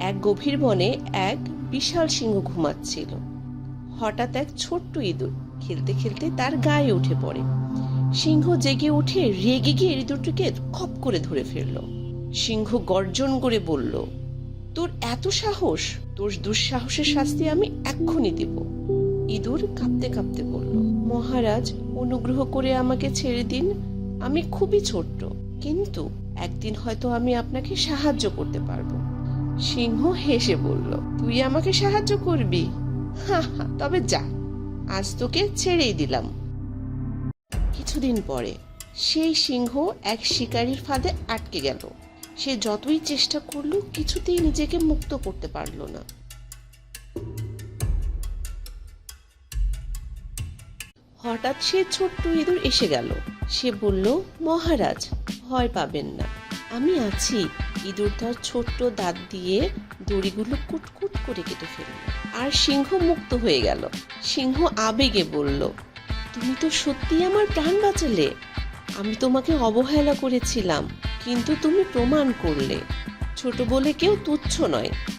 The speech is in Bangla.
এক গভীর বনে এক বিশাল সিংহ ঘুমাচ্ছিল। হঠাৎ এক ছোট্ট ইঁদুর খেলতে খেলতে তার গায়ে উঠে পড়ে। সিংহ জেগে উঠে রেগে গিয়ে ইঁদুরটিকে খপ করে ধরে ফেলল। সিংহ গর্জন করে বলল, তোর এত সাহস, তোর দুঃসাহসের শাস্তি আমি এক্ষুনি দেব। ইঁদুর কাঁপতে কাঁপতে বলল, মহারাজ, অনুগ্রহ করে আমাকে ছেড়ে দিন। আমি খুবই ছোট্ট, কিন্তু একদিন হয়তো আমি আপনাকে সাহায্য করতে পারব। সিংহ হেসে বলল, তুই আমাকে সাহায্য করবি? হা হা, তবে যা, আজ তোকে ছেড়েই দিলাম। কিছুদিন পরে সেই সিংহ এক শিকারীর ফাঁদে আটকে গেল। সে যতই চেষ্টা করল, কিছুতেই নিজেকে মুক্ত করতে পারল না। হঠাৎ সে ছোট্ট ইঁদুর এসে গেল। সে বলল, মহারাজ, ভয় পাবেন না। আমি আছি। ইঁদুর তার ছোট্ট দাঁত দিয়ে দড়িগুলো কুটকুট করে কেটে ফেলল। আর সিংহ মুক্ত হয়ে গেল। সিংহ আবেগে বলল, তুমি তো সত্যি আমার প্রাণ বাঁচালে। আমি তোমাকে অবহেলা করেছিলাম, কিন্তু তুমি প্রমাণ করলে। ছোট বলে কেউ তুচ্ছ নয়।